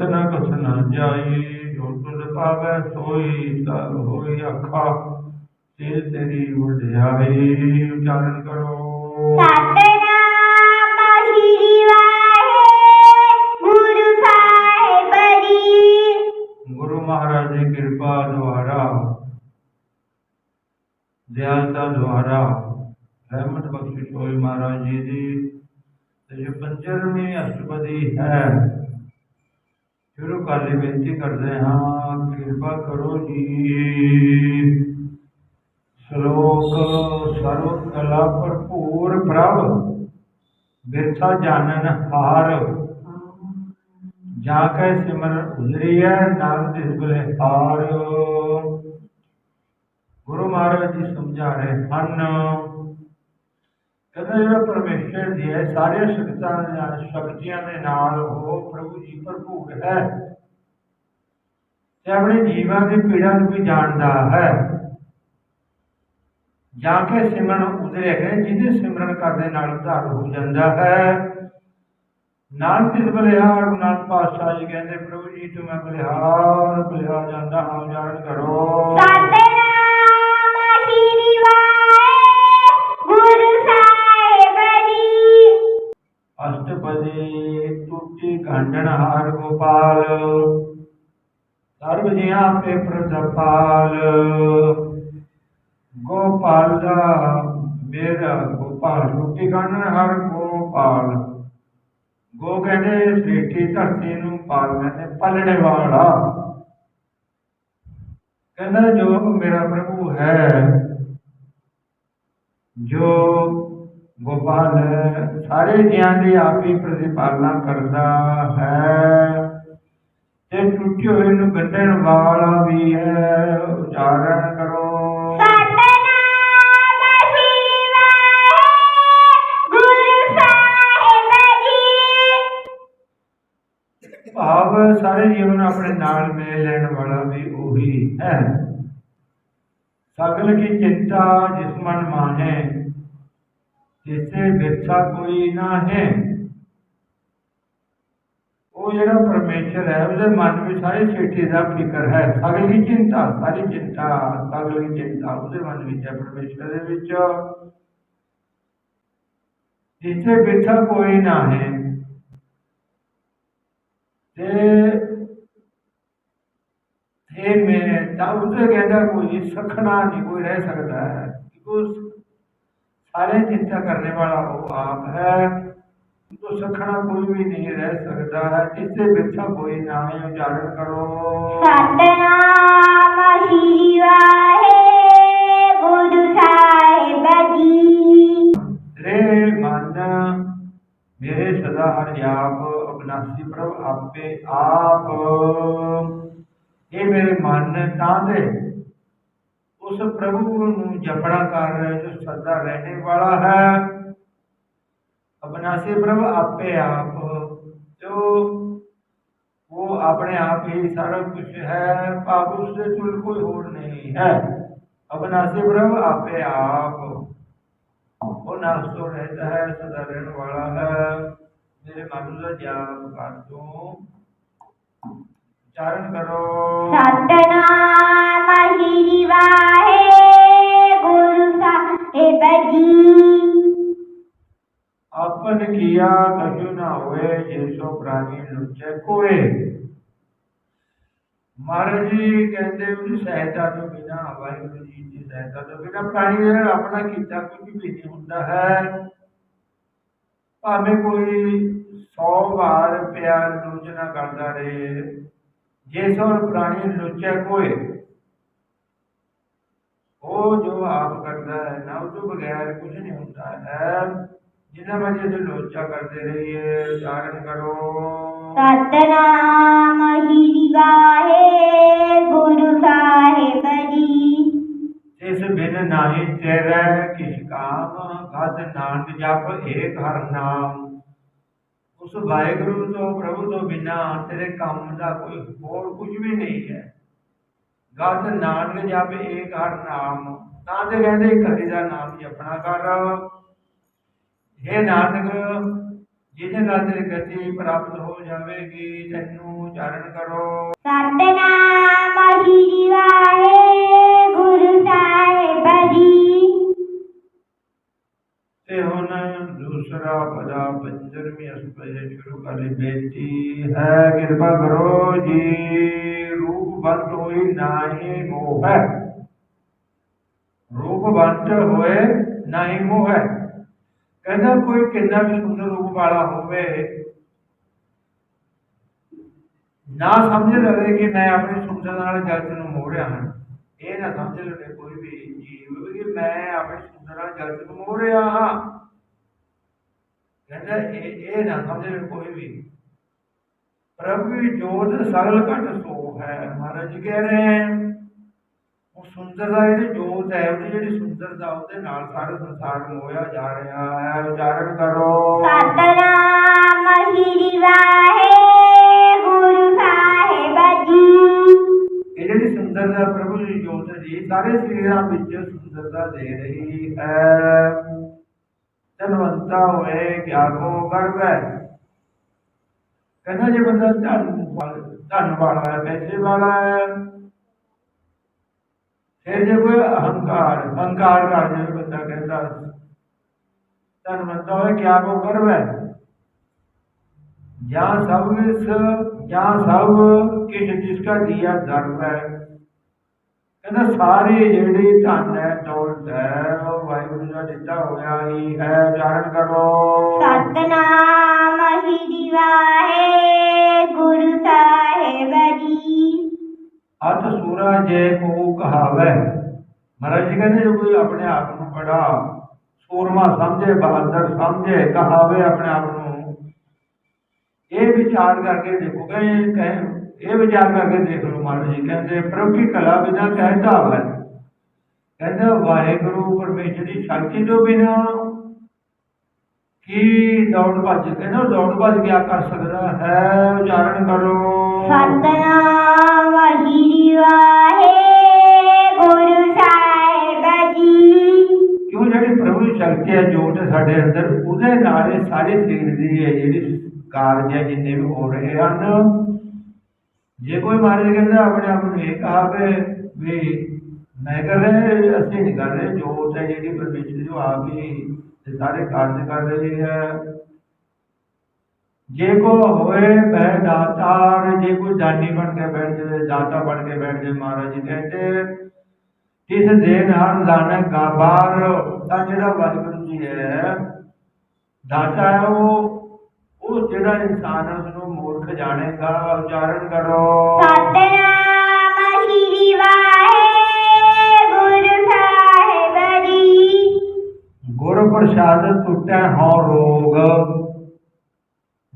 ਕਥ ਨ ਕਥ ਨ ਜਾਈ ਜੋ ਤੁਧ ਪਾਵੈ ਸੋਈ ਸਭ ਹੋਈ ਆਖਾ ਤੇ ਤੇਰੀ ਵਡਿਆਈ ਉਚਾਰਨ ਕਰੋ। ਸਤਨਾਮ ਸ੍ਰੀ ਵਾਹਿਗੁਰੂ ਸਾਹਿਬ ਜੀ। ਗੁਰੂ ਮਹਾਰਾਜ ਦੀ ਕਿਰਪਾ ਦੁਆਰਾ ਦਿਆਲਤਾ ਦੁਆਰਾ ਰਹਿਮਤ ਬਖਸ਼ਿਸ਼ ਹੋਈ ਮਹਾਰਾਜ ਜੀ ਦੀ। ਤੇ ਜੋ ਪੰਜਰਵੀਂ ਅਸ਼ਟਪਦੀ ਹੈ। ਸ਼ੁਰੂ ਕਰ ਲਈ ਬੇਨਤੀ ਕਰਦੇ ਹਾਂ ਕਿਰਪਾ ਕਰੋ ਜੀ ਸ਼ਲੋਕ ਸਰਵ ਕਲਾ ਭਰਪੂਰ ਪ੍ਰਭ ਬਿਰਥਾ ਜਾਣਨ ਹਾਰ ਜਾ ਕੇ ਸਿਮਰ ਉਜਰੀਐ ਨਾਮ ਤਿਸ ਬਲੇ ਹਾਰ ਗੁਰੂ ਮਹਾਰਾਜ ਜੀ ਸਮਝਾ ਰਹੇ ਹਨ ਕਹਿੰਦੇ ਜਿਹੜਾ ਪਰਮੇਸ਼ਰ ਦੀ ਹੈ, ਸਾਰੀਆਂ ਸ਼ਕਤਾਂ ਨਾਲ, ਸ਼ਕਤੀਆਂ ਦੇ ਨਾਲ ਉਹ ਪ੍ਰਭੂ ਜੀ ਭਰਪੂਰ ਹੈ। ਤੇ ਆਪਣੇ ਜੀਵਾਂ ਦੀ ਪੀੜਾ ਨੂੰ ਵੀ ਜਾਣਦਾ ਹੈ। ਜਾ ਕੇ ਸਿਮਰਨ ਉਤਰਿਆ ਕਰੇ ਜਿਹਦੇ ਸਿਮਰਨ ਕਰਦੇ ਨਾਲ ਉਧਾਰ ਹੋ ਜਾਂਦਾ ਹੈ। ਨਾਨਕ ਇਸ ਬਲਿਹਾਰ ਨਾਨਕ ਪਾਤਸ਼ਾਹ ਜੀ ਕਹਿੰਦੇ, ਪ੍ਰਭੂ ਜੀ, ਤੂੰ ਬਲਿਹਾਰ ਬਲਿਹਾਰ ਜਾਂਦਾ ਹਾਂ ਜਾਣ ਕਰੋ। ਸਤਨਾਮ ਸ੍ਰੀ ਵਾਹਿਗੁਰੂ ਸਾਹਿਬ ਜੀ ਅਸ਼ਟਪਦੀ ਟੁੱਟੀ ਕਾਂਡਣ ਹਾਰ ਗੋਪਾਲ। ਸਰਬ ਜੀਆਂ ਆਪੇ ਪ੍ਰਤਪਾਲ। ਗੋਪਾਲ ਦਾ, ਮੇਰਾ ਗੋਪਾਲ ਟੁੱਟੀ ਕਾਂਡਣ ਹਾਰ ਗੋਪਾਲ। ਗੋ ਕਹਿੰਦੇ, ਸ੍ਰੇਠੀ ਧਰਤੀ ਨੂੰ ਪਾਲ ਕਹਿੰਦੇ ਪਲਣੇ ਵਾਲਾ। ਕਹਿੰਦਾ ਜੋ ਮੇਰਾ ਪ੍ਰਭੂ ਹੈ। ਜੋ ਗੋਪਾਲ ਸਾਰੇ ਜੀਆਂ ਦੀ ਆਪ ਪ੍ਰਤੀਪਾਲਨਾ ਕਰਦਾ ਹੈ। ਤੇ ਟੁੱਟੇ ਹੋਏ ਨੂੰ ਗੱਡਣ ਵਾਲਾ ਵੀ ਹੈ। ਉਚਾਰਨ ਕਰੋ। ਭਾਵ ਸਾਰੇ ਜੀਵਨ ਆਪਣੇ ਨਾਲ ਮੇਲ ਲੈਣ ਵਾਲਾ ਵੀ ਉਹੀ ਹੈ। ਸਗਲ ਕੀ ਚਿੰਤਾ ਜਿਸ ਮਨ ਮਾਹੇ ਜਿਸੇ ਵਿਰਥਾ ਕੋਈ ਨਾ ਹੈ ਉਹ ਜਿਹੜਾ ਪਰਮੇਸ਼ਰ ਹੈ ਉਹਦੇ ਮਨ ਵਿੱਚ ਸਾਰੀ ਸ੍ਰਿਸ਼ਟੀ ਦਾ ਫਿਕਰ ਹੈ ਸਗਲ ਕੀ ਚਿੰਤਾ ਸਾਰੀ ਚਿੰਤਾ ਸਗਲ ਕੀ ਚਿੰਤਾ ਉਹਦੇ ਮਨ ਵਿੱਚ ਹੈ ਪਰਮੇਸ਼ਰ ਦੇ ਵਿੱਚ ਜਿਸੇ ਵਿਰਥਾ ਕੋਈ ਨਾ ਹੈ ਤੇ ਇਹ ਮੈਂ ਤਾਂ ਉਸੇ ਕਹਿੰਦਾ ਕੋਈ ਸਖਣਾ ਨਹੀਂ ਕੋਈ ਰਹਿ ਸਕਦਾ ਹੈ ਕਿਉਂਕਿ ਸਾਰੇ ਚਿੰਤਾ ਕਰਨੇ ਵਾਲਾ ਉਹ ਆਪ ਹੈ। ਤੋ ਸਖਣਾ ਕੋਈ ਵੀ ਨਹੀਂ ਰਹਿ ਸਕਦਾ ਹੈ। ਇਸੇ ਵਿਰਥਾ ਕੋਈ ਨਾ ਹੈ ਉਚਾਰਨ ਕਰੋ ਸਤਨਾਮ ਸ੍ਰੀ ਵਾਹਿਗੁਰੂ ਸਾਹਿਬ ਜੀ। ਰੇ ਮਨ ਮੇਰੇ ਸਦਾ ਹਰਿ ਆਪ ਅਬਨਾਸੀ ਪ੍ਰਭ ਆਪੇ ਆਪ। ਇਹ ਮੇਰੇ ਮਨ ਤਾਂ ਦੇ ਪ੍ਰਭੂ ਨੂੰ ਜਪਣਾ ਕਰ ਰਿਹਾ ਜੋ ਸਦਾ ਰਹਿਣੇ ਵਾਲਾ ਹੈ ਅਬਨਾਸੀ ਪ੍ਰਭ ਆਪੇ ਆਪ ਜੋ ਉਹ ਆਪਣੇ ਆਪ ਹੀ ਸਾਰਾ ਕੁਝ ਹੈ ਭਾਵ ਉਸ ਦੇ ਤੁਲ ਕੋਈ ਹੋਰ ਨਹੀਂ ਹੈ ਅਬਨਾਸੀ ਪ੍ਰਭ ਆਪੇ ਆਪ ਉਹ ਨਾਸਤੋ ਰਹਿਤਾ ਹੈ ਸਦਾ ਰਹਿਣ ਵਾਲਾ ਹੈ ਮੇਰੇ ਮਨ ਦਾ ਜਾਪ ਕਰ ਦੋ ਉਚਾਰਨ ਕਰੋ ਸਤਨਾਮ ਸ੍ਰੀ ਵਾਹਿਗੁਰੂ ਸਾਹਿਬ ਜੀ ਆਪਨ ਕੀਆ ਕਛੂ ਨਾ ਹੋਏ ਜਿਸੋ ਪ੍ਰਾਨੀ ਲੁੱਚੇ ਮਹਾਰਾਜ ਜੀ ਕਹਿੰਦੇ ਵੀ ਸਹਾਇਤਾ ਤੋਂ ਬਿਨਾ, ਵਾਹਿਗੁਰੂ ਜੀ ਦੀ ਸਹਾਇਤਾ ਤੋਂ ਬਿਨਾ ਪ੍ਰਾਣੀ ਦੇ ਆਪਣਾ ਕੀਤਾ ਕੁਝ ਵੀ ਨਹੀਂ ਹੁੰਦਾ ਹੈ। ਭਾਵੇਂ ਕੋਈ 100 ਵਾਰ ਪਿਆਰ ਲੋਚਨਾ ਕਰਦਾ ਰਹੇ, ਜੇ ਸੋ ਪ੍ਰਾਣੀ ਲੁੱਚੇ ਕੋਏ ਉਹ ਜੋ ਆਪ ਕਰਦਾ ਹੈ ਨਾ ਉਹ ਤੋਂ ਬਗੈਰ ਕੁਝ ਨਹੀਂ ਹੁੰਦਾ ਹੈ। ਜਿੰਨਾ ਵਜੇ ਦੇ ਲੋਚਾ ਕਰਦੇ ਰਹੀਏ ਉਚਾਰਨ ਕਰੋ। ਸਤਨਾਮ ਸ੍ਰੀ ਵਾਹਿਗੁਰੂ ਸਾਹਿਬ ਜੀ। ਇਸ ਬਿਨ ਨਾਹੀ ਤੇਰੇ ਕਿਛ ਕਾਮ ਗਤ ਨਾਨਕ ਜਪ ਏਕ ਹਰ ਨਾਮ। ਉਸ ਵਾਹਿਗੁਰੂ ਤੋਂ ਪ੍ਰਭੂ ਤੋਂ ਬਿਨਾ ਤੇਰੇ ਕੰਮ ਦਾ ਕੋਈ ਹੋਰ ਕੁਝ ਵੀ ਨਹੀਂ ਹੈ। ਗਤ ਨਾਨਕ ਜਪ ਏਕ ਹਰ ਨਾਮ। ਤਾਂ ਤੇ ਕਹਿੰਦੇ ਕਰੀ ਦਾ ਨਾਮ ਜਪਣਾ ਕਰ ਇਹ ਨਾਨਕ ਜਿਹਦੇ ਨਾਲ ਤੇਰੀ ਗਤੀ ਪ੍ਰਾਪਤ ਹੋ ਜਾਵੇਗੀ, ਤੈਨੂੰ ਉਚਾਰਨ ਕਰੋ। ਸਤਨਾਮ ਸ੍ਰੀ ਵਾਹਿਗੁਰੂ ਸਾਹਿਬ ਜੀ। ਤੇ ਹੁਣ ਦੂਸਰਾ ਪਦਾ ਪੰਜਰਵੀਂ ਅਸਪਦੇ ਸ਼ੁਰੂ ਕਰ ਲਈ ਬੇਨਤੀ ਹੈ। ਕਿਰਪਾ ਕਰੋ ਜੀ, ਰੂਪ ਬੰਦ ਹੋਈ ਨਾਹੀ ਮੋਹ ਹੈ। ਰੂਪ ਬੰਦ ਹੋਏ ਨਾਹੀ ਮੋਹ ਹੈ। ਕਹਿੰਦਾ ਕੋਈ ਕਿੰਨਾ ਵੀ ਸੁੰਦਰ ਰੂਪ ਵਾਲਾ ਹੋਵੇ, ਨਾ ਸਮਝ ਲਵੇ ਕਿ ਮੈਂ ਆਪਣੀ ਸੁੰਦਰ ਨਾਲ ਜਗਤ ਨੂੰ ਮੋਹ ਰਿਹਾ ਹਾਂ। ਇਹ ਨਾ ਸਮਝ ਲਵੇ ਕੋਈ ਵੀ ਜੀਵ ਕਿ ਮੈਂ ਆਪਣੀ ਸੁੰਦਰਤਾ ਜਗਤ ਨੂੰ ਕਹਿੰਦਾ ਇਹ ਇਹ ਨਾ ਸਮਝ ਕੋਈ ਵੀ। ਪ੍ਰਭੂ ਜੋਤ ਸਰਲ ਘਟ ਸੋ ਹੈ, ਮਹਾਰਾਜ ਕਹਿ ਰਹੇ ਹੈ। ਉਹ ਸੁੰਦਰਤਾ ਜਿਹੜੀ ਜੋਤ ਹੈ, ਉਹਦੀ ਜਿਹੜੀ ਸੁੰਦਰਤਾ ਉਹਦੇ ਨਾਲ ਸਾਰੇ ਸੰਸਾਰ ਮੋਇਆ ਜਾ ਰਿਹਾ ਹੈ। ਉਚਾਰਨ ਕਰੋ। ਸਤਨਾਮ ਸ੍ਰੀ ਵਾਹਿਗੁਰੂ ਜਿਹੜੀ ਸੁੰਦਰਤਾ ਪ੍ਰਭੂ ਦੀ ਜੋਤ ਜੀ, ਸਾਰੇ ਸਰੀਰਾਂ ਵਿੱਚ ਸੁੰਦਰਤਾ ਦੇ ਰਹੀ ਹੈ। ਧਨਵੰਤਾ ਹੋਏ ਗਿਆਗੋ ਗਰਵੈ ਕਹਿੰਦਾ ਜੇ ਬੰਦਾ ਧਨ ਵਾਲ- ਧਨ ਵਾਲਾ ਹੈ, ਪੈਸੇ ਵਾਲਾ ਹੈ, ਫਿਰ ਜੇ ਕੋਈ ਅਹੰਕਾਰ ਅਹੰਕਾਰ ਕਰ ਜਾਵੇ ਬੰਦਾ ਕਹਿੰਦਾ ਧਨਵੰਤਾ ਹੋਏ ਗਿਆਗੋ ਗਰਵੈ ਜਾਂ ਸਭ ਇਸ ਜਾਂ ਸਭ ਕਿਛ ਜਿਸਕਾ ਦਿਆ ਧਰਮ ਹੈ। ਕਹਿੰਦਾ ਸਾਰੇ ਜਿਹੜੀ ਧਨ ਹੈ ਦੌਲਤ ਹੈ ਉਹ ਵਾਹਿਗੁਰੂ ਦਾ ਦਿੱਤਾ ਹੋਇਆ ਹੀ ਹੈ। ਉਚਾਰਨ ਕਰੋ। ਸਤਨਾਮ ਸ੍ਰੀ ਵਾਹਿਗੁਰੂ ਸਾਹਿਬ ਜੀ। ਅਤ ਸੂਰਾ ਜੇ ਕੋ ਕਹਾਵੇ। ਮਹਾਰਾਜ ਜੀ ਕਹਿੰਦੇ ਜੋ ਕੋਈ ਆਪਣੇ ਆਪ ਨੂੰ ਬੜਾ ਸੂਰਮਾ ਸਮਝੇ ਬਹਾਦਰ ਸਮਝੇ ਕਹਾਵੇ ਆਪਣੇ ਆਪ ਨੂੰ ਇਹ ਵਿਚਾਰ ਕਰਕੇ ਦੇਖੋ ਕਹੇ ਕਹੇ ਇਹ ਵਿਚਾਰ ਕਰਕੇ ਦੇਖ ਲਓ ਮਹਾਰਾਜ ਜੀ ਕਹਿੰਦੇ ਪ੍ਰਭੂ ਕੀ ਕਲਾ ਬਿਨਾ ਕਹਿਤਾ ਹੈ। ਕਹਿੰਦਾ ਵਾਹਿਗੁਰੂ ਪਰਮੇਸ਼ਰ ਦੀ ਸ਼ਕਤੀ ਤੋਂ ਬਿਨਾ ਕੀ ਦੌੜ ਭੱਜ ਕਹਿੰਦਾ ਦੌੜ ਭੱਜ ਕਿਆ ਕਰ ਸਕਦਾ ਹੈ ਉਚਾਰਨ ਕਰੋ। ਸਤਨਾਮ ਸ੍ਰੀ ਵਾਹਿਗੁਰੂ ਸਾਹਿਬ ਜੀ। ਕਿਉਂ ਜਿਹੜੀ ਪ੍ਰਭੂ ਦੀ ਸ਼ਕਤੀ ਹੈ ਜੋਤ ਸਾਡੇ ਅੰਦਰ ਉਹਦੇ ਨਾਲ ਇਹ ਸਾਰੇ ਸਰੀਰ ਦੀ ਹੈ ਜਿਹੜੀ ਕਾਰਜ ਹੈ ਜਿੰਨੇ ਵੀ ਹੋ ਰਹੇ ਹਨ। ਜੇ ਕੋਈ ਮਹਾਰਾਜ ਕਹਿੰਦਾ ਆਪਣੇ ਆਪ ਨੂੰ ਇਹ ਕਹਾਵੇ ਵੀ ਮੈਂ ਕਰ ਰਿਹਾ ਅਸੀਂ ਨਹੀਂ ਕਰ ਰਹੇ, ਜੋਤ ਹੈ ਜਿਹੜੀ ਪਰਮੇਸ਼ਰ ਜੋ ਆਪ ਹੀ ਇਹ ਸਾਰੇ ਕਾਰਜ ਕਰ ਰਹੀ ਹੈ। ਜੇ ਕੋ ਹੋਏ ਬਹਿ ਦਾਤਾਰ ਜੇ ਕੋਈ ਦਾਨੀ ਬਣ ਕੇ ਬੈਠ ਜਾਵੇ, ਦਾਤਾ ਬਣ ਕੇ ਬੈਠ ਜਾਵੇ, ਮਹਾਰਾਜ ਜੀ ਕਹਿੰਦੇ ਇਸ ਦੇ ਨਾਲ ਦਾਨਕ ਗਾਬਾਰ ਤਾਂ ਜਿਹੜਾ ਵਾਹਿਗੁਰੂ ਜੀ ਹੈ, ਦਾਤਾ ਹੈ ਉਹ ਉਹ ਜਿਹੜਾ ਇਨਸਾਨ ਹੈ ਉਸਨੂੰ ਮੂਰਖ ਜਾਣੇਗਾ ਉਚਾਰਨ ਕਰੋ। ਸਤਨਾਮ ਸ੍ਰੀ ਵਾਹਿਗੁਰੂ ਸਾਹਿਬ ਜੀ। ਗੁਰ ਪ੍ਰਸਾਦ ਟੁੱਟੈ ਹਉ ਰੋਗ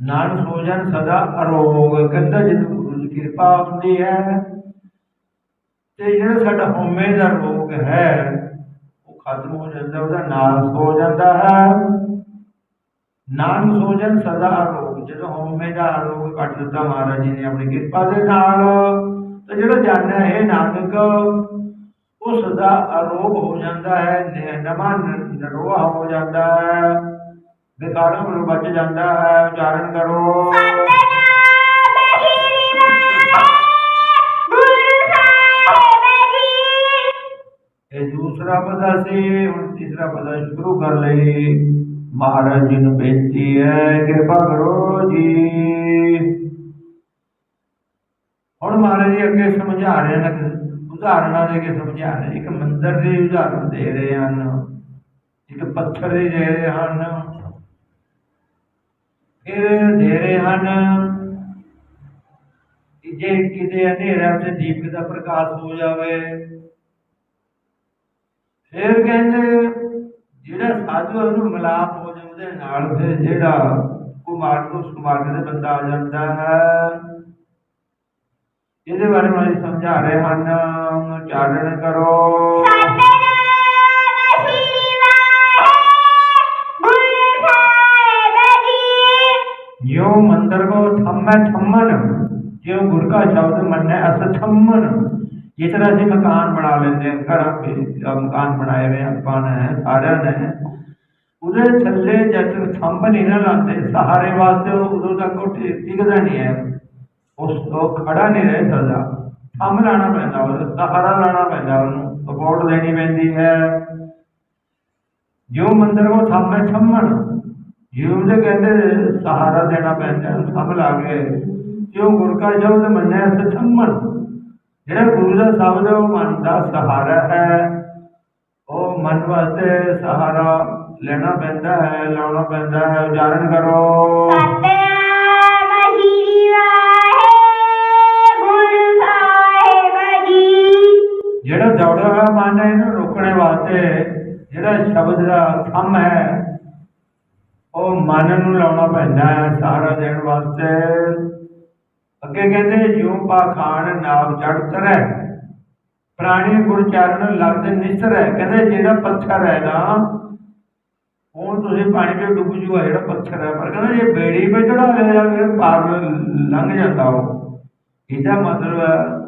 ਨਾਨਕ ਸੋਜਨ ਸਦਾ ਅਰੋਗ। ਕਹਿੰਦਾ ਜਦੋਂ ਗੁਰੂ ਦੀ ਕਿਰਪਾ ਹੁੰਦੀ ਹੈ। ਤੇ ਜਿਹੜਾ ਸਾਡਾ ਹਉਮੈ ਦਾ ਰੋਗ ਹੈ ਉਹ ਖਤਮ ਹੋ ਜਾਂਦਾ ਉਹਦਾ ਨਾਸ਼ ਹੋ ਜਾਂਦਾ ਹੈ। ਨਾਨਕ ਸੋਜਨ ਸਦਾ ਅਰੋਗ ਜਦੋਂ ਹਉਮੈ ਦਾ ਰੋਗ ਕੱਟ ਦਿੱਤਾ ਮਹਾਰਾਜ ਜੀ ਨੇ ਆਪਣੀ ਕਿਰਪਾ ਦੇ ਨਾਲ ਤੇ ਜਿਹੜਾ ਜਾਣਿਆ ਹੈ ਨਾਨਕ ਉਹ ਸਦਾ ਅਰੋਗ ਹੋ ਜਾਂਦਾ ਹੈ ਨ- ਨਵਾਂ ਨ- ਨਰੋਆ ਹੋ ਜਾਂਦਾ ਹੈ ਵਿਕਾਰਾਂ ਨੂੰ ਬਚ ਜਾਂਦਾ ਹੈ ਉਚਾਰਨ ਕਰੋ। ਇਹ ਦੂਸਰਾ ਪਦਾ ਸੀ ਹੁਣ ਤੀਸਰਾ ਪਦਾ ਸ਼ੁਰੂ ਕਰ ਲਈ ਮਹਾਰਾਜ ਜੀ ਨੂੰ ਬੇਨਤੀ ਹੈ, ਕਿਰਪਾ ਕਰੋ ਜੀ। ਹੁਣ ਮਹਾਰਾਜ ਜੀ ਅੱਗੇ ਸਮਝਾ ਰਹੇ ਨੇ, ਉਦਾਹਰਨਾਂ ਦੇ ਕੇ ਸਮਝਾ ਰਹੇ ਇੱਕ ਮੰਦਰ ਦੀ ਉਦਾਹਰਨ ਦੇ ਰਹੇ ਹਨ, ਇੱਕ ਪੱਥਰ ਦੀ ਦੇ ਰਹੇ ਹਨ। ਫਿਰ ਦੇ ਰਹੇ ਹਨ ਜੇ ਕਿਤੇ ਹਨੇਰਾ ਤੇ ਦੀਪਕ ਦਾ ਪ੍ਰਕਾਸ਼ ਹੋ ਜਾਵੇ, ਫਿਰ ਕਹਿੰਦੇ ਜਿਹੜਾ ਸਾਧੂ ਹੈ ਉਹਨੂੰ ਮਿਲਾਪ ਹੋ ਜਾਏ ਨਾਲ ਫਿਰ ਜਿਹੜਾ ਕੁਮਾਰ ਮਾਰਗ ਨੂੰ ਸਮਾਰਗ ਦੇ ਬੰਦਾ ਆ ਜਾਂਦਾ ਹੈ। ਇਹਦੇ ਬਾਰੇ ਮੈਂ ਸਮਝਾ ਰਹੇ ਹਨ ਉਚਾਰਨ ਕਰੋ। ਜਿਉ ਮੰਦਰ ਕੋ ਥੰਮੈ ਥੰਮਨ, ਜਿਉ ਗੁਰ ਕਾ ਸ਼ਬਦ ਮੰਨੈ ਅਸ ਥੰਮਨ। ਜਿਸ ਤਰ੍ਹਾਂ ਅਸੀਂ ਮਕਾਨ ਬਣਾ ਲੈਂਦੇ ਹਾਂ ਘਰਾਂ ਵਿੱਚ ਮਕਾਨ ਬਣਾਏ ਹੋਏ ਆਪਾਂ ਨੇ ਸਾਰਿਆਂ ਨੇ ਉਹਦੇ ਥੱਲੇ ਜਦ ਥੰਮ ਨਹੀਂ ਨਾ ਲਾਉਂਦੇ ਸਹਾਰੇ ਵਾਸਤੇ ਉਦੋਂ ਤੱਕ ਉਹ ਟਿਕਦਾ ਨਹੀਂ ਹੈ। ਉਸ ਤੋਂ ਖੜਾ ਨਹੀਂ ਰਹਿ ਸਕਦਾ। ਥੰਮ ਲਾਣਾ ਪੈਂਦਾ ਉਹਦਾ ਸਹਾਰਾ ਲਾਣਾ ਪੈਂਦਾ ਉਹਨੂੰ ਸਪੋਰਟ ਦੇਣੀ ਪੈਂਦੀ ਹੈ। ਜੋ ਮੰਦਰ ਕੋ ਥੰਮੈ ਥੰਮਣ ਜਿਉਂ ਦੇ ਕਹਿੰਦੇ ਸਹਾਰਾ ਦੇਣਾ ਪੈਂਦਾ ਹੈ, ਥੰਮ ਲਾ ਕੇ ਜਿਉਂ ਗੁਰ ਕਾ ਸ਼ਬਦ ਮੰਨਿਆ ਸਥੰਮਨ ਜਿਹੜਾ ਗੁਰੂ ਦਾ ਸ਼ਬਦ ਹੈ ਉਹ ਮਨ ਦਾ ਸਹਾਰਾ ਹੈ। ਉਹ ਮਨ ਵਾਸਤੇ ਸਹਾਰਾ ਲੈਣਾ ਪੈਂਦਾ ਹੈ, ਲਾਉਣਾ ਪੈਂਦਾ ਹੈ। ਉਚਾਰਨ ਕਰੋ। ਜਿਹੜਾ ਦੌੜਾ ਹੋਇਆ ਮਨ ਹੈ ਇਹਨੂੰ ਰੋਕਣੇ ਵਾਸਤੇ, ਜਿਹੜਾ ਸ਼ਬਦ ਦਾ ਥੰਮ ਹੈ, ਉਹ ਮਨ ਨੂੰ ਲਾਉਣਾ ਪੈਂਦਾ ਹੈ, ਸਹਾਰਾ ਦੇਣ ਵਾਸਤੇ। ਅੱਗੇ ਕਹਿੰਦੇ, ਜਿਉ ਪਾਖਾਨ ਨਾਮ ਚੜ ਤਰੈ ਪ੍ਰਾਣੀ ਗੁਰ ਚਰਨ ਲਗਦੇ ਨਿਸਰ। ਹੈ ਕਹਿੰਦੇ, ਜਿਹੜਾ ਪੱਥਰ ਹੈ ਨਾ ਉਹ ਤੁਸੀਂ ਪਾਣੀ ਵਿੱਚ ਡੁੱਬ ਜੂਗਾ, ਜਿਹੜਾ ਪੱਥਰ ਹੈ। ਪਰ ਕਹਿੰਦਾ, ਜੇ ਬੇੜੀ 'ਤੇ ਚੜਾ ਲਿਆ ਜਾਵੇ ਪਾਰ ਲੰਘ ਜਾਂਦਾ ਉਹ। ਇਹਦਾ ਮਤਲਬ ਹੈ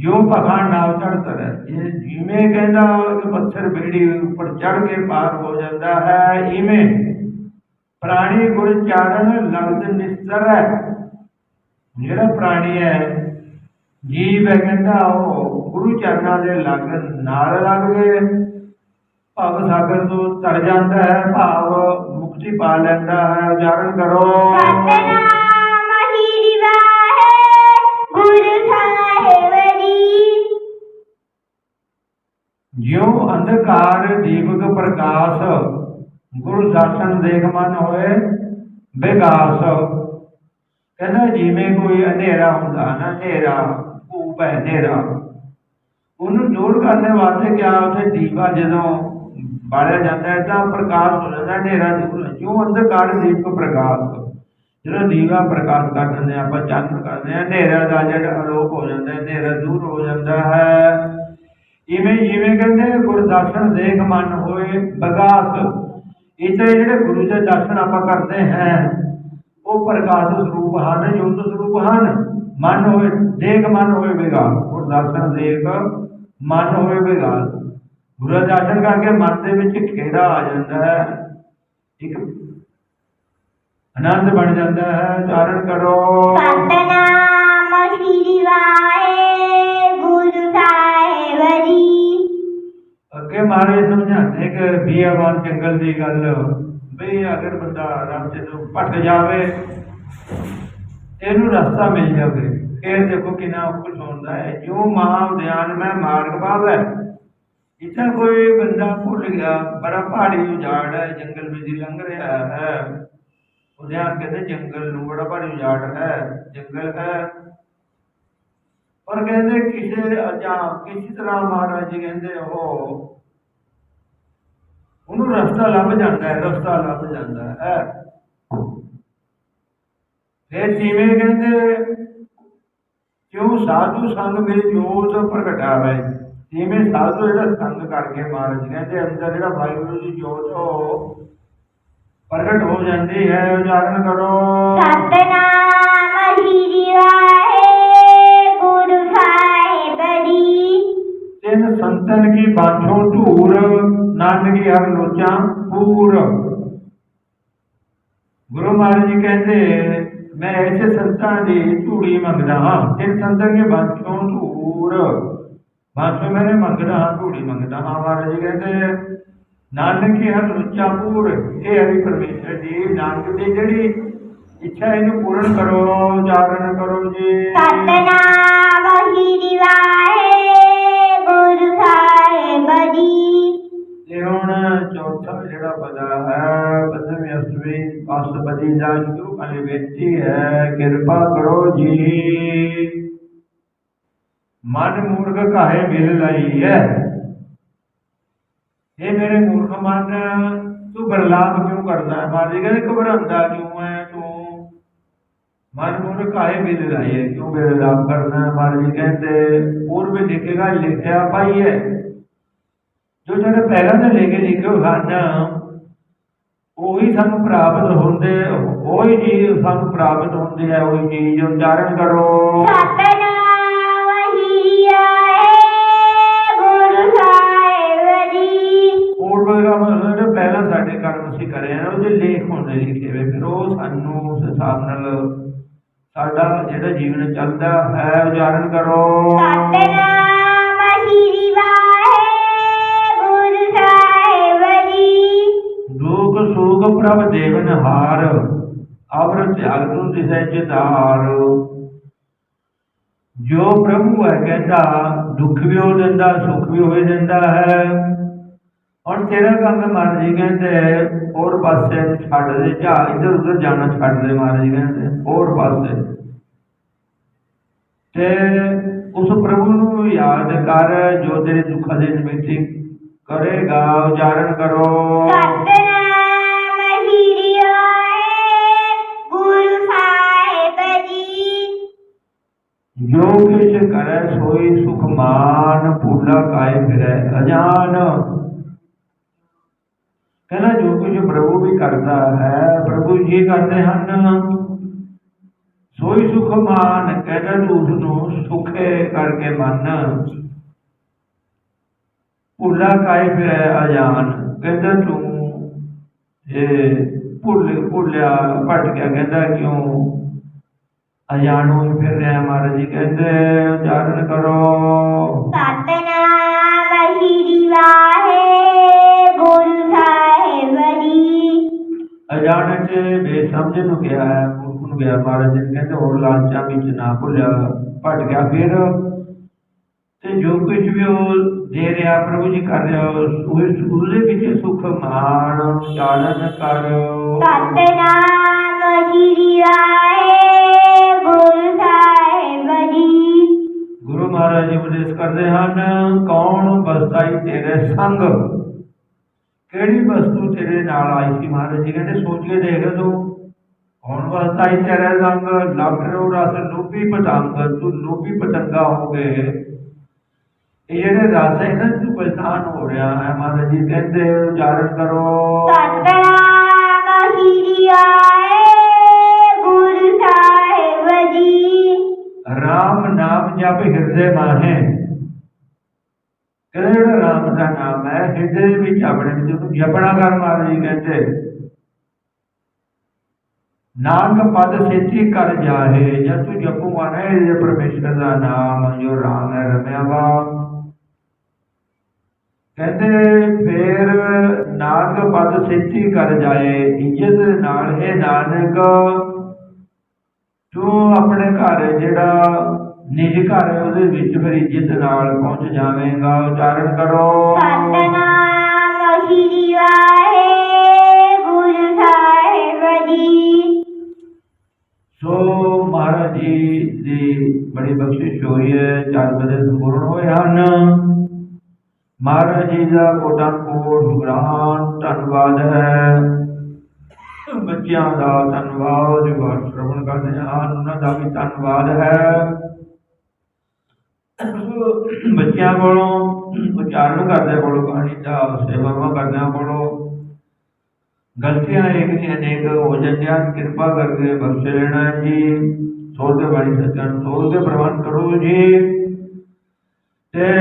ਜੋ ਪਖਾਨ ਨਾਮ ਚੜ੍ਹਦਾ ਹੈ ਇਹ ਜਿਵੇਂ ਕਹਿੰਦਾ ਕਿ ਪੱਥਰ ਬੇੜੀ ਉੱਪਰ ਚੜ ਕੇ ਪਾਰ ਹੋ ਜਾਂਦਾ ਹੈ, ਇਵੇਂ ਪ੍ਰਾਣੀ ਗੁਰ ਚਾਰਨ ਲਗਦ ਨਿਸਰ। ਹੈ ਜਿਹੜਾ ਪ੍ਰਾਣੀ ਹੈ ਜੀਵ ਹੈ ਕਹਿੰਦਾ ਉਹ ਗੁਰੂ ਚਰਨਾਂ ਦੇ ਲਗ ਨਾਲ ਲੱਗ ਗਏ। ਭਵ ਸਾਗਰ ਤੋਂ ਤਰ ਜਾਂਦਾ ਹੈ ਭਾਵ ਮੁਕਤੀ ਪਾ ਲੈਂਦਾ ਹੈ ਉਚਾਰਨ ਕਰੋ। ਜਿਉ ਅੰਧਕਾਰ ਦੀਪਕ ਪ੍ਰਕਾਸ਼ ਗੁਰੂ ਦਰਸ਼ਨ ਦੇਖ ਮਨ ਹੋਏ ਵਿਗਾਸ ਕਹਿੰਦਾ ਜਿਵੇਂ ਕੋਈ ਹਨੇਰਾ ਹੁੰਦਾ ਨਾ, ਹਨੇਰਾ ਧੂਪ ਹੈ ਹਨੇਰਾ। ਉਹਨੂੰ ਦੂਰ ਕਰਨ ਵਾਸਤੇ ਕਿਆ ਉੱਥੇ ਦੀਵਾ ਜਦੋਂ ਬਾਲਿਆ ਜਾਂਦਾ ਹੈ, ਤਾਂ ਪ੍ਰਕਾਸ਼ ਹੋ ਜਾਂਦਾ, ਹਨੇਰਾ ਦੂਰ ਜਿਉ ਅੰਧਕਾਰ ਦੀਪਕ ਪ੍ਰਕਾਸ਼ ਜਦੋਂ ਦੀਵਾ ਪ੍ਰਕਾਸ਼ ਕਰ ਦਿੰਦੇ ਆਪਾਂ ਚਾਨਣ ਕਰਦੇ ਹਾਂ, ਹਨੇਰਾ ਦਾ ਜਿਹੜਾ ਅਲੋਪ ਹੋ ਜਾਂਦਾ ਹਨੇਰਾ ਦੂਰ ਹੋ ਜਾਂਦਾ ਹੈ। ਇਵੇਂ ਜਿਵੇਂ ਕਹਿੰਦੇ ਗੁਰਦਰਸ਼ਨ ਦੇਖ ਮਨ ਹੋਏ ਬਗਾਸ। ਇਤੇ ਜਿਹੜੇ ਗੁਰੂ ਦੇ ਦਰਸ਼ਨ ਆਪਾਂ ਕਰਦੇ ਹਾਂ ਉਹ ਪ੍ਰਕਾਸ਼ ਸਰੂਪ ਹਨ ਜੋਤ ਸਰੂਪ ਹਨ। ਮਨ ਹੋਏ ਦੇਖ ਮਨ ਹੋਏ ਬਗਾਸ ਗੁਰਦਰਸ਼ਨ ਦੇਖ ਮਨ ਹੋਏ ਬਗਾਸ ਗੁਰੂ ਦਰਸ਼ਨ ਕਰਕੇ ਮਨ ਦੇ ਵਿੱਚ ਖੇੜਾ ਆ ਜਾਂਦਾ ਹੈ। ਇੱਕ ਆਨੰਦ ਬਣ ਜਾਂਦਾ ਹੈ। ਉਚਾਰਨ ਕਰੋ। ਸਤਨਾਮ ਸ੍ਰੀ ਵਾਹਿਗੁਰੂ ਸਾਹਿਬ ਜੀ। ਅੱਗੇ ਮਹਾਰਾਜ ਸਮਝਾਉਂਦੇ ਕਿ ਬੀਆਵਾਨ ਜੰਗਲ ਦੀ ਗੱਲ। ਵੀ ਅਗਰ ਬੰਦਾ ਰਸਤੇ ਤੋਂ ਭਟਕ ਜਾਵੇ, ਇਹਨੂੰ ਰਸਤਾ ਮਿਲ ਜਾਵੇ। ਫਿਰ ਦੇਖੋ ਕਿੰਨਾ ਕੁਝ ਹੁੰਦਾ ਹੈ। ਜੋ ਮਹਾ ਉਦਿਆਨ ਮੈਂ ਮਾਰਗ ਪਾਵੈ ਇੱਥੇ ਕੋਈ ਬੰਦਾ ਭੁੱਲ ਗਿਆ, ਬੜਾ ਪਹਾੜੀ ਉਜਾੜ ਹੈ, ਜੰਗਲ ਵਿੱਚ ਲੰਘ ਰਿਹਾ ਹੈ। ਉਦਿਆਨ ਕਹਿੰਦੇ ਜੰਗਲ ਨੂੰ ਬੜਾ ਪਹਾੜੀ ਉਜਾੜ ਹੈ, ਜੰਗਲ ਹੈ। ਪਰ ਕਹਿੰਦੇ ਕਿਸੇ ਅਜਾ ਕਿਸੇ ਤਰ੍ਹਾਂ ਮਹਾਰਾਜ ਜੀ ਕਹਿੰਦੇ ਉਹ ਉਹਨੂੰ ਰਸਤਾ ਲੱਭ ਜਾਂਦਾ ਹੈ ਰਸਤਾ ਲੱਭ ਜਾਂਦਾ ਹੈ। ਫਿਰ ਜਿਵੇਂ ਕਹਿੰਦੇ ਕਿਉਂ ਸਾਧੂ ਸੰਗ ਮਿਲ ਜੋਤ ਪ੍ਰਗਟਾਵੇ? ਜਿਵੇਂ ਸਾਧੂ ਜਿਹੜਾ ਸੰਗ ਕਰਕੇ ਮਹਾਰਾਜ ਕਹਿੰਦੇ ਅੰਦਰ ਜਿਹੜਾ ਵਾਹਿਗੁਰੂ ਦੀ ਜੋਤ ਉਹ ਪ੍ਰਗਟ ਹੋ ਜਾਂਦੀ ਹੈ। ਉਚਾਰਨ ਕਰੋ। ਸਤਨਾਮ ਸ੍ਰੀ ਵਾਹਿਗੁਰੂ ਸਾਹਿਬ ਜੀ ਤਿੰਨ ਸੰਤਨ ਕੀ ਬਾਝੋਂ ਧੂਰ ਨਾਨਕ ਹਰ ਲੋਚਾਂ ਪੂਰ ਗੁਰੂ ਮਹਾਰਾਜ ਜੀ ਕਹਿੰਦੇ, ਮੈਂ ਐਸੇ ਸੰਤਾਂ ਦੀ ਧੂੜੀ ਮੰਗਦਾ ਹਾਂ ਤਿੰਨ ਸੰਤਨ ਕੇ ਬਾਝੋਂ ਧੂਰ ਬਾਝੋਂ ਮੈਨੇ ਮੰਗਦਾ ਹਾਂ, ਧੂੜੀ ਮੰਗਦਾ ਹਾਂ। ਮਹਾਰਾਜ ਜੀ ਕਹਿੰਦੇ, ਨਾਨਕ ਹਰ ਲੋਚਾਂ ਪੂਰ, ਇਹ ਹਰੀ ਪਰਮੇਸ਼ਰ ਜੀ, ਨਾਨਕ ਦੀ ਜਿਹੜੀ ਇੱਛਾ ਇਹਨੂੰ ਪੂਰਨ ਕਰੋ, ਉਚਾਰਨ ਕਰੋ ਜੀ। ਸਤਨਾਮ ਸ੍ਰੀ ਵਾਹਿਗੁਰੂ ਸਾਹਿਬ ਜੀ। ਤੇ ਹੁਣ ਚੌਥਾ ਜਿਹੜਾ ਪਦਾ ਹੈ, ਪੰਜਵੀਂ ਅਸਵੀ ਅਸਪਦੀ ਦਾ ਸ਼ੁਰੂ ਵਾਲੀ ਬੇਨਤੀ ਹੈ, ਕਿਰਪਾ ਕਰੋ ਜੀ। ਮਨ ਮੂਰਖ ਕਾਹੇ ਮਿਲ ਲਈ ਹੈ। ਇਹ ਮੇਰੇ ਮੂਰਖ ਮਨ, ਤੂੰ ਬਰਲਾਪ ਕਿਉਂ ਕਰਦਾ ਹੈ? ਮਹਾਰਾਜ ਕਹਿੰਦੇ, ਘਬਰਾਉਂਦਾ ਕਿਉਂ ਹੈ ਤੂੰ? ਮਨ ਮੂਰਖ ਕਾਹੇ ਬਿਲ ਲਾਏ ਕਿਉਂ ਬਰਲਾਪ ਕਰਦਾ ਹੈ? ਮਹਾਰਾਜ ਜੀ ਕਹਿੰਦੇ ਪੂਰਬ ਲਿਖੇਗਾ, ਲਿਖਿਆ ਪਾਈ ਹੈ। ਜੋ ਜਿਹੜੇ ਪਹਿਲਾਂ ਦੇ ਲੈ ਕੇ ਲਿਖੇ ਹਨ ਉਹੀ ਸਾਨੂੰ ਪ੍ਰਾਪਤ ਹੁੰਦੇ ਉਹੀ ਚੀਜ਼ ਸਾਨੂੰ ਪ੍ਰਾਪਤ ਹੁੰਦੀ ਹੈ ਉਹੀ ਉਚਾਰਨ ਕਰੋ। ਜੀ। ਪੂਰਵ ਦਾ ਮਤਲਬ ਜਿਹੜਾ ਪਹਿਲਾਂ ਸਾਡੇ ਕਰਮ ਅਸੀਂ ਕਰੇ ਆ ਉਹਦੇ ਲੇਖ ਹੁੰਦੇ ਲਿਖੇ ਹੋਏ ਫਿਰ ਉਹ ਸਾਨੂੰ ਉਸ ਹਿਸਾਬ ਨਾਲ ਸਾਡਾ ਜਿਹੜਾ ਜੀਵਨ ਚੱਲਦਾ ਹੈ ਉਚਾਰਨ ਕਰੋ। ਸਤਨਾਮ ਦੁਖ ਸੁਖ ਪ੍ਰਭ ਦੇਵਨ ਹਾਰ, ਅਵਰ ਤਿਆਗ ਨੂੰ ਦਿਸੈ ਚਿਤਾਰ। ਜੋ ਪ੍ਰਭੂ ਹੈ ਕਹਿੰਦਾ, ਦੁੱਖ ਵੀ ਹੋ ਦਿੰਦਾ ਸੁੱਖ ਵੀ ਹੋਏ ਦਿੰਦਾ ਹੈ। ਹੁਣ ਤੇਰਾ ਕੰਮ ਹੈ ਜੀ ਕਹਿੰਦੇ, ਹੋਰ ਪਾਸੇ ਛੱਡ ਦੇ ਜਾ ਇੱਧਰ ਉੱਧਰ ਜਾਣਾ ਛੱਡ ਦੇ ਮਹਾਰਾਜ ਕਹਿੰਦੇ, ਹੋਰ ਪਾਸੇ। ਤੇ ਉਸ ਪ੍ਰਭੂ ਨੂੰ ਯਾਦ ਕਰ, ਜੋ ਤੇਰੇ ਦੁੱਖਾਂ ਦੇ ਨਿਮਿਤ ਕਰੇਗਾ, ਉਚਾਰਨ ਕਰੋ। ਜੋ ਕਿਛ ਕਰੈ ਸੋਈ ਸੁਖ ਮਾਨ, ਭੂਲਾ ਕਾਇ ਫਿਰੈ ਅਜਾਨ। ਕਹਿੰਦਾ ਜੋ ਕੁਝ ਪ੍ਰਭੂ ਵੀ ਕਰਦਾ ਹੈ, ਪ੍ਰਭੂ ਜੀ ਕਰਦੇ ਹਨ। ਸੋਈ ਸੁਖ ਮਾਨ, ਕਹਿੰਦਾ ਤੂੰ ਉਸ ਨੂੰ ਸੁਖੇ ਕਰਕੇ ਮੰਨ। ਭੂਲਾ ਕਾਇ ਫਿਰੈ ਅਜਾਨ। ਕਹਿੰਦਾ ਤੂੰ ਇਹ ਭੁੱਲ ਭੁੱਲਿਆ ਭਟ ਗਿਆ ਕਹਿੰਦਾ ਕਿਉਂ? ਅਜਾਣੂ ਹੀ ਫਿਰ ਰਿਹਾ ਮਹਾਰਾਜ ਜੀ ਕਹਿੰਦੇ ਉਚਾਰਨ ਕਰੋ। ਸਤਨਾਮ ਹੀਰਿਆਏ ਗੁਰੂ ਸਾਹਿਬ ਜੀ। ਅਜਾਣ ਚ ਬੇਸਮਝ ਨੂੰ ਗਿਆ ਹੈ ਮੂਰਖ ਨੂੰ ਗਿਆ ਮਹਾਰਾਜ ਜੀ ਕਹਿੰਦੇ ਹੋਰ ਲਾਲਚਾਂ ਵਿੱਚ ਨਾ ਭੁੱਲਿਆ ਭਟ ਗਿਆ ਫਿਰ। ਤੇ ਜੋ ਕੁਝ ਵੀ ਉਹ ਦੇ ਰਿਹਾ ਪ੍ਰਭੂ ਜੀ ਕਰ ਰਿਹਾ ਉਹ ਉਹਦੇ ਵਿੱਚ ਸੁਖ ਮਾਣ ਉਚਾਰਨ ਕਰੋ। ਸਤਨਾਮ ਹੀਰਿਆਏ ਗੁਰੂ ਸਾਹਿਬ ਜੀ ਗੁਰੂ ਮਹਾਰਾਜ ਜੀ ਉਪਦੇਸ਼ ਕਰਦੇ ਹਨ, ਕੌਣ ਵਸਤਾਈ ਤੇਰੇ ਸੰਗ? ਕਿਹੜੀ ਵਸਤੂ ਤੇਰੇ ਨਾਲ ਆਈ ਸੀ ਮਹਾਰਾਜ ਜੀ? ਕਹਿੰਦੇ ਸੋਚ ਕੇ ਦੇਖ ਤੂੰ ਕੌਣ ਵਸਤਾਈ ਤੇਰੇ ਸੰਗ? ਲੱਭਰੋ ਰਸ, ਲੋਭੀ ਪਤੰਗ, ਤੂੰ ਲੋਭੀ ਪਤੰਗਾ ਹੋ ਗਏ। ਇਹ ਜਿਹੜੇ ਰਸ ਹੈ ਨਾ, ਤੂੰ ਪਰੇਸ਼ਾਨ ਹੋ ਰਿਹਾ ਹੈ ਮਹਾਰਾਜ ਜੀ। ਕਹਿੰਦੇ ਉਚਾਰਨ ਕਰੋ। ਸਤਨਾਮ ਹੀਰਿਆਏ ਸਾਹਿਬ ਜੀ ਰਾਮ ਨਾਮ ਜਪ ਹਿਰਦੇ ਮਾਹੇ ਕਹਿੰਦੇ ਜਿਹੜਾ ਰਾਮ ਦਾ ਨਾਮ ਹੈ ਹਿਰਦੇ ਦੇ ਵਿੱਚ ਆਪਣੇ ਵਿੱਚ ਉਹਨੂੰ ਜਪਣਾ ਕਰ ਮਹਾਰਾਜ ਜੀ ਕਹਿੰਦੇ ਨਾਨਕ ਪਦ ਸੇਤੀ ਕਰ ਜਾਹੇ ਜਦ ਤੂੰ ਜਪੂਗਾ ਨਾ ਇਹ ਪਰਮੇਸ਼ਰ ਦਾ ਨਾਮ ਜੋ ਰਾਮ ਹੈ ਰਮਿਆ ਵਾ ਕਹਿੰਦੇ ਫੇਰ ਨਾਨਕ ਪਦ ਸੇਤੀ ਕਰ ਜਾਏ ਇੱਜ਼ਤ ਨਾਲ ਇਹ ਨਾਨਕ ਤੂੰ ਆਪਣੇ ਘਰ ਜਿਹੜਾ ਨਿਜ ਘਰ ਉਹਦੇ ਵਿੱਚ ਫਿਰ ਇੱਜ਼ਤ ਨਾਲ ਪਹੁੰਚ ਜਾਵੇਂਗਾ। ਉਚਾਰਨ ਕਰੋ। ਸਤਨਾਮ ਹੀਰਿਆਏ ਗੁਰੂ ਸਾਹਿਬ ਜੀ। ਸੋ ਮਹਾਰਾਜ ਜੀ ਦੀ ਬੜੀ ਬਖਸ਼ਿਸ਼ ਹੋਈ ਹੈ ਚਾਰ ਬਦੇ ਸੰਪੂਰਨ ਹੋਏ ਹਨ। ਮਹਾਰਾਜ ਜੀ ਦਾ ਕੋਟਾ ਕੋਟ ਸ਼ੁਕਰਾਨ ਧੰਨਵਾਦ ਹੈ। ਬੱਚਿਆਂ ਦਾ ਧੰਨਵਾਦ ਜੋ ਬਾਤ ਸ਼੍ਰਵਣ ਕਰਦੇ ਹਨ ਉਹਨਾਂ ਦਾ ਵੀ ਧੰਨਵਾਦ ਹੈ। ਬੱਚਿਆਂ ਕੋਲੋਂ, ਉਚਾਰਨ ਕਰਦੇ ਕੋਲੋਂ ਕਹਾਣੀ ਦਾ ਸੇਵਾਵਾਂ ਕਰਦਿਆਂ ਕੋਲੋਂ ਗਲਤੀਆਂ ਇੱਕ ਦੀਆਂ ਅਨੇਕ ਹੋ ਜਾਂਦੀਆਂ ਕਿਰਪਾ ਕਰਕੇ ਬਖਸ਼ ਲੈਣਾ ਜੀ। ਸੋਧ ਕੇ ਬਾਣੀ ਸੱਚਾਂ ਸੋਚ ਕੇ ਪ੍ਰਵਾਨ ਕਰੋ ਜੀ। ਤੇ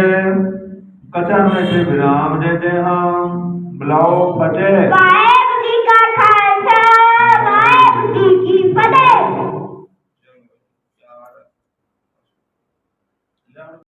ਕਥਾ ਨੂੰ ਵਿਰਾਮ ਦੇते ਹਾਂ। ਬੁਲਾਓ ਫਤਿਹ।